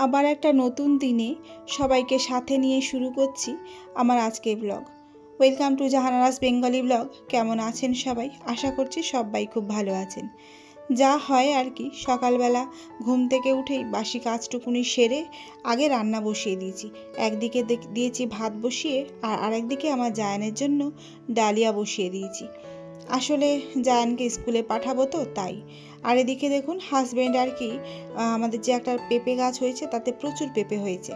আবার একটা নতুন দিনে সবাইকে সাথে নিয়ে শুরু করছি আমার আজকের blog welcome to Jahanara's Bengali blog কেমন আছেন সবাই? আশা করছি সবাই খুব ভালো আছেন। যা হয় আর কি, সকালবেলা ঘুম থেকে উঠেই বাসি কাজটুকুনি সেরে আগে রান্না বসিয়ে দিয়েছি। একদিকে দিয়েছি ভাত বসিয়ে আর আরেকদিকে আমার জায়ানের জন্য ডালিয়া বসিয়ে দিয়েছি। আসলে জায়ানকে স্কুলে পাঠাবো তো তাই। আর এদিকে দেখুন হাজব্যান্ড আর কি আমাদের যে একটা পেঁপে গাছ হয়েছে, তাতে প্রচুর পেঁপে হয়েছে।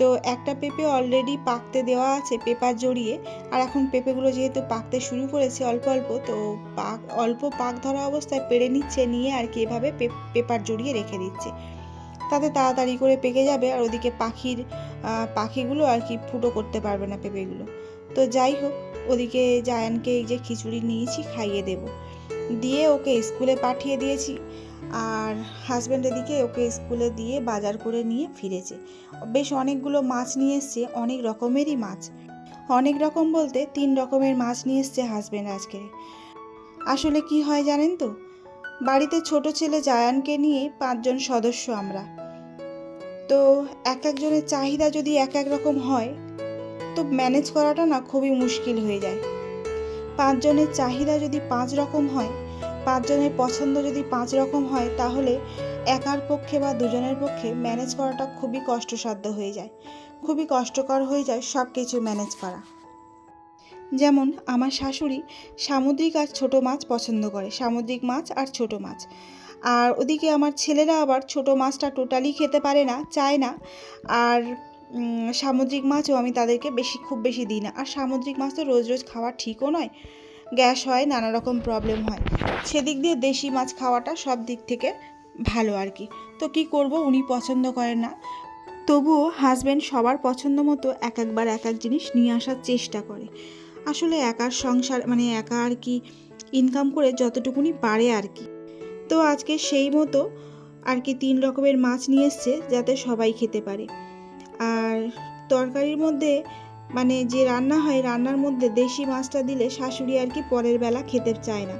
তো একটা পেঁপে অলরেডি পাকতে দেওয়া আছে পেপার জড়িয়ে, আর এখন পেঁপেগুলো যেহেতু পাকতে শুরু করেছে অল্প অল্প, তো পাক, অল্প পাক ধরা অবস্থায় পেড়ে নিচ্ছে, নিয়ে আর কি এভাবে পেপার জড়িয়ে রেখে দিচ্ছে। তাতে তাড়াতাড়ি করে পেকে যাবে, আর ওদিকে পাখির পাখিগুলো আর কি ফুটো করতে পারবে না পেঁপেগুলো। তো যাই হোক ওদিকে জায়ানকে এই যে খিচুড়ি নিয়েছি, খাইয়ে দেব। দিয়ে ওকে স্কুলে পাঠিয়ে দিয়েছি। আর হাজব্যান্ড এদিকে ওকে স্কুলে দিয়ে বাজার করে নিয়ে ফিরেছে। বেশ অনেকগুলো মাছ নিয়ে এসছে, অনেক রকমেরই মাছ। অনেক রকম বলতে তিন রকমের মাছ নিয়ে এসছে হাজব্যান্ড আজকে। আসলে কি হয় জানেন তো? বাড়িতে ছোট ছেলে জায়ানকে নিয়ে পাঁচজন সদস্য আমরা। তো এক একজনের চাহিদা যদি এক এক রকম হয় তো ম্যানেজ করাটা না খুবই মুশকিল হয়ে যায়। পাঁচজনের চাহিদা যদি পাঁচ রকম হয়, পাঁচজনের পছন্দ যদি পাঁচ রকম হয়, তাহলে একার পক্ষে বা দুজনের পক্ষে ম্যানেজ করাটা খুবই কষ্টসাধ্য হয়ে যায়। খুবই কষ্টকর হয়ে যায় সব কিছু ম্যানেজ করা। যেমন, আমার শাশুড়ি সামুদ্রিক আর ছোট মাছ পছন্দ করে, সামুদ্রিক মাছ আর ছোট মাছ। আর ওদিকে আমার ছেলেরা আবার ছোট মাছটা টোটালি খেতে পারে না, চায় না। আর সামুদ্রিক মাছও আমি তাদেরকে বেশি, খুব বেশি দিই না। আর সামুদ্রিক মাছ তো রোজ রোজ খাওয়া ঠিকও নয়, গ্যাস হয় নানা রকম প্রবলেম হয়। সেদিক দিয়ে দেশি মাছ খাওয়াটা সব দিক থেকে ভালো আর কি। তো কি করব, উনি পছন্দ করেন না। তবুও হাজব্যান্ড সবার পছন্দ মতো এক একবার এক এক জিনিস নিয়ে আসার চেষ্টা করে। আসলে একার সংসার মানে একা আর কি ইনকাম করে যতটুকুনি পারে আর কি। তো আজকে সেই মতো আর কি তিন রকমের মাছ নিয়ে এসছে, যাতে সবাই খেতে পারে। আর তরকারির মধ্যে মানে যে রান্না হয়, রান্নার মধ্যে দেশি মাছটা দিলে শাশুড়ি আর কি পরের বেলা খেতে চায় না।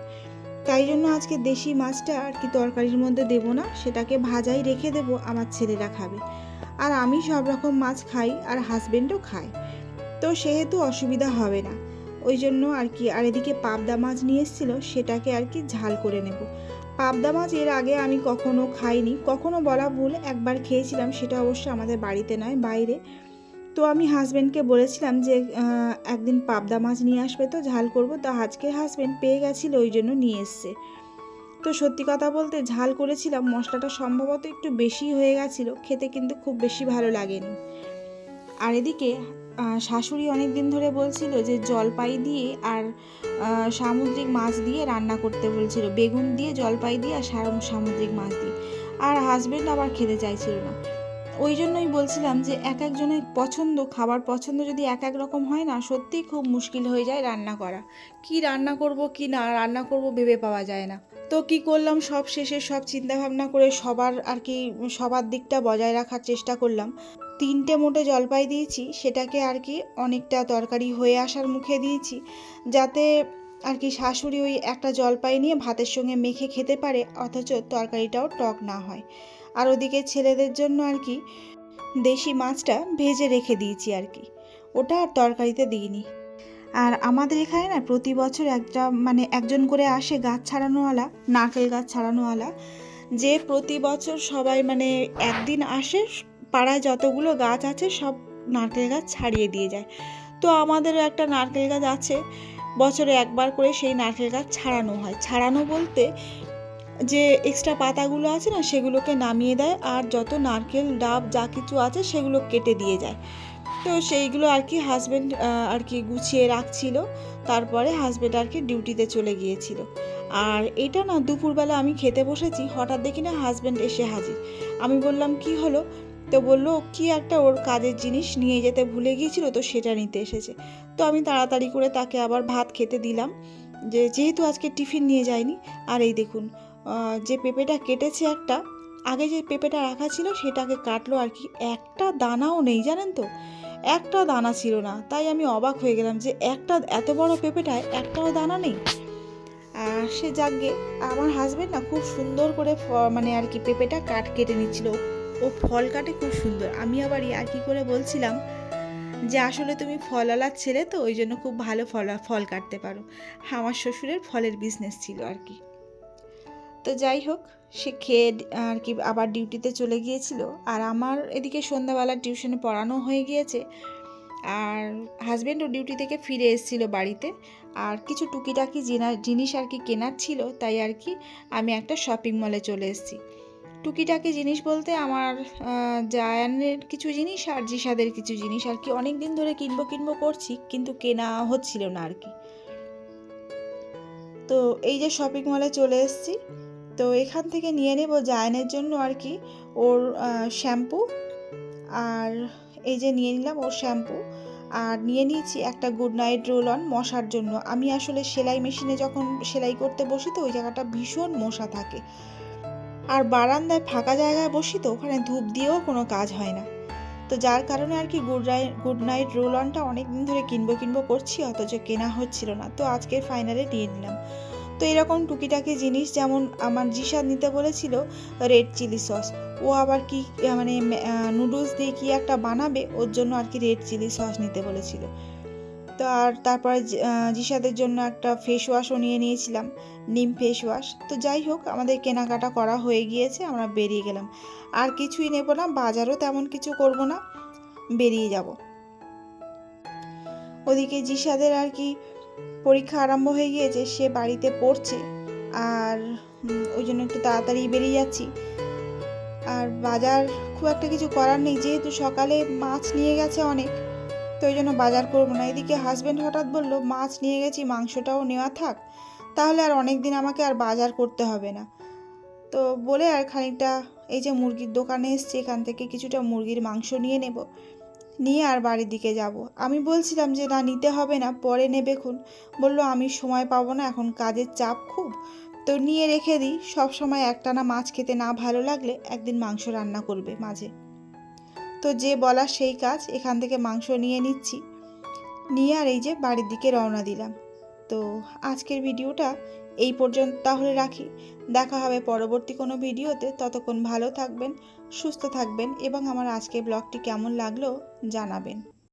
তাই জন্য আজকে দেশি মাছটা আর কি তরকারির মধ্যে দেব না, সেটাকে ভাজাই রেখে দেব, আমার ছেলেরা খাবে। আর আমি সব রকম মাছ খাই আর হাজবেন্ডও খায়। তো সেহেতু অসুবিধা হবে না। ওই জন্য আর কি, আর এদিকে পাবদা মাছ নিয়ে এসেছিল, সেটাকে আর কি ঝাল করে নেব। পাবদা মাছ এর আগে আমি কখনো খাইনি। কখনো বলা ভুল, একবার খেয়েছিলাম, সেটা অবশ্য আমাদের বাড়িতে নয়, বাইরে। তো আমি হাজব্যান্ডকে বলেছিলাম যে একদিন পাবদা মাছ নিয়ে আসবে তো, ঝাল করব। তো আজকে হাজব্যান্ড পেয়ে গেছিল, ওই জন্য নিয়ে এসছে। তো সত্যি কথা বলতে ঝাল করেছিলাম, মশলাটা সম্ভবত একটু বেশি হয়ে গেছিল, খেতে কিন্তু খুব বেশি ভালো লাগেনি। আর এদিকে শাশুড়ি অনেক দিন ধরে বলছিল যে জলপাই দিয়ে আর সামুদ্রিক মাছ দিয়ে রান্না করতে বলছিল। বেগুন দিয়ে জলপাই দিয়ে আর সাম- সামুদ্রিক মাছ দিয়ে। আর হাজব্যান্ড আবার খেতে চাইছিল না। ওই জন্যই বলছিলাম যে এক একজনের পছন্দ, খাবার পছন্দ যদি এক এক রকম হয় না, সত্যিই খুব মুশকিল হয়ে যায় রান্না করা। কি রান্না করব, কি না রান্না করব ভেবে পাওয়া যায় না। তো কি করলাম, সব শেষে সব চিন্তা ভাবনা করে সবার আর কি, সবার দিকটা বজায় রাখার চেষ্টা করলাম। তিনটে মোটে জলপাই দিয়েছি, সেটাকে আর কি অনেকটা তরকারি হয়ে আসার মুখে দিয়েছি, যাতে আর কি শাশুড়ি ওই একটা জলপাই নিয়ে ভাতের সঙ্গে মেখে খেতে পারে, অথচ তরকারিটাও টক না হয়। আর ওদিকে ছেলেদের জন্য আর কি দেশি মাছটা ভেজে রেখে দিয়েছি আর কি। ওটা আর তরকারিতে দিইনি। আর আমাদের এখানে না প্রতি বছর একটা মানে একজন করে আসে গাছ ছাড়ানোওয়ালা, নারকেল গাছ ছাড়ানোওয়ালা, যে প্রতি বছর সবাই মানে একদিন আসে, পাড়ায় যতগুলো গাছ আছে সব নারকেল গাছ ছাড়িয়ে দিয়ে যায়। তো আমাদেরও একটা নারকেল গাছ আছে, বছরে একবার করে সেই নারকেল গাছ ছাড়ানো হয়। ছাড়ানো বলতে যে এক্সট্রা পাতাগুলো আছে না, সেগুলোকে নামিয়ে দেয় আর যত নারকেল, ডাব যা কিছু আছে সেগুলো কেটে দিয়ে যায়। তো সেইগুলো আর কি হাজব্যান্ড আর কি গুছিয়ে রাখছিল। তারপরে হাজব্যান্ড আর কি ডিউটিতে চলে গিয়েছিল। আর এটা না দুপুরবেলা আমি খেতে বসেছি, হঠাৎ দেখি না হাজব্যান্ড এসে হাজির। আমি বললাম, কি হলো? তো বলল, কি একটা ওর কাজের জিনিস নিয়ে যেতে ভুলে গিয়েছিল, তো সেটা নিতে এসেছে। তো আমি তাড়াতাড়ি করে তাকে আবার ভাত খেতে দিলাম। যে যেহেতু আজকে টিফিন নিয়ে যায়নি, আর এই দেখুন যে পেঁপেটা কেটেছে একটা, আগে যে পেঁপেটা রাখা ছিল সেটাকে কাটলো আর কি। একটা দানাও নেই, জানেন তো? একটা দানা ছিল না। তাই আমি অবাক হয়ে গেলাম যে একটা এত বড় পেঁপেটায় একটাও দানা নেই। আর সে যাগে আমার হাজবেন্ড না খুব সুন্দর করে মানে আর কি পেঁপেটা কাট কেটে নিচ্ছিল। ও ফল কাটে খুব সুন্দর। আমি আবার আর কি করে বলছিলাম যে আসলে তুমি ফলওয়ালার ছেলে তো, ওই জন্য খুব ভালো ফল ফল কাটতে পারো। আমার শ্বশুরের ফলের বিজনেস ছিল আর কি। তো যাই হোক, সে খেয়ে আর কি আবার ডিউটিতে চলে গিয়েছিল। আর আমার এদিকে সন্ধ্যাবেলা টিউশনে পড়ানো হয়ে গিয়েছে। আর হাজব্যান্ডও ডিউটি থেকে ফিরে এসেছিল বাড়িতে। আর কিছু টুকিটাকি জিনিস আর কি কেনার ছিল, তাই আর কি আমি একটা শপিং মলে চলে এসেছি। টুকিটাকি জিনিস বলতে আমার জায়ানের কিছু জিনিস আর জিসাদের কিছু জিনিস আর কি অনেক দিন ধরে কিনবো কিনবো করছি, কিন্তু কেনা হচ্ছিল না আর কি। তো এই যে শপিং মলে চলে এসেছি। তো এখান থেকে নিয়ে নেব জায়নের জন্য আর কি। ওর শ্যাম্পু আর এই যে নিয়ে নিলাম ওর শ্যাম্পু। আর নিয়ে নিয়েছি একটা গুড নাইট রোল অন মশার জন্য। আমি আসলে সেলাই মেশিনে যখন সেলাই করতে বসি তো ওই জায়গাটা ভীষণ মশা থাকে। আর বারান্দায় ফাঁকা জায়গায় বসি তো ওখানে ধূপ দিয়েও কোনো কাজ হয় না। তো যার কারণে আর কি good night good night roll অনটা অনেক দিন ধরে কিনবো কিনবো করছি, অথচ কেনা হচ্ছিল না। তো আজকের ফাইনালে নিয়ে নিলাম। তো এরকম টুকিটাকি জিনিস যেমন আমার জিসাদ নিতে বলেছিল রেড চিলি সস ও আবার কি মানে নুডলস দিয়ে কি একটা বানাবে, ওর জন্য আর কি রেড চিলি সস নিতে বলেছিল। তো আর তারপরে জিসাদের জন্য একটা ফেস ওয়াশও নিয়ে নিয়েছিলাম, নিম ফেস ওয়াশ তো যাই হোক, আমাদের কেনাকাটা করা হয়ে গিয়েছে, আমরা বেরিয়ে গেলাম। আর কিছুই নেব না, বাজারও তেমন কিছু করব না, বেরিয়ে যাব। ওদিকে জিসাদের আর কি পরীক্ষা আরম্ভ হয়ে গিয়েছে, সে বাড়িতে পড়ছে। আর ওই জন্য একটু তাড়াতাড়ি বেরিয়ে যাচ্ছি। আর বাজার খুব একটা কিছু করার নেই, যেহেতু সকালে মাছ নিয়ে গেছে অনেক, তো ওই জন্য বাজার করব না। এদিকে হাজব্যান্ড হঠাৎ বলল, মাছ নিয়ে গেছি, মাংসটাও নেওয়া থাক, তাহলে আর অনেক দিন আমাকে আর বাজার করতে হবে না। তো বলে আর খানিকটা এই যে মুরগির দোকানে এসছে, এখান থেকে কিছুটা মুরগির মাংস নিয়ে নেব। নিয়ে আর বাড়ির দিকে যাব। আমি বলছিলাম যে, না, নিতে হবে না, পরে নেবে খুন বলল, আমি সময় পাবো না, এখন কাজের চাপ খুব। তো নিয়ে রেখে দিই। সব সময় একটানা মাছ খেতে না ভালো লাগলে একদিন মাংস রান্না করবে মাঝে। তো যে বলা সেই কাজ, এখান থেকে মাংস নিয়ে নিচ্ছি। নিয়ে আর এই যে বাড়ির দিকে রওনা দিলাম। তো আজকের ভিডিওটা এই পর্যন্ত তাহলে রাখি। দেখা হবে পরবর্তী কোনো ভিডিওতে। ততক্ষণ ভালো থাকবেন, সুস্থ থাকবেন এবং আমার আজকের ব্লগটি কেমন লাগল জানাবেন।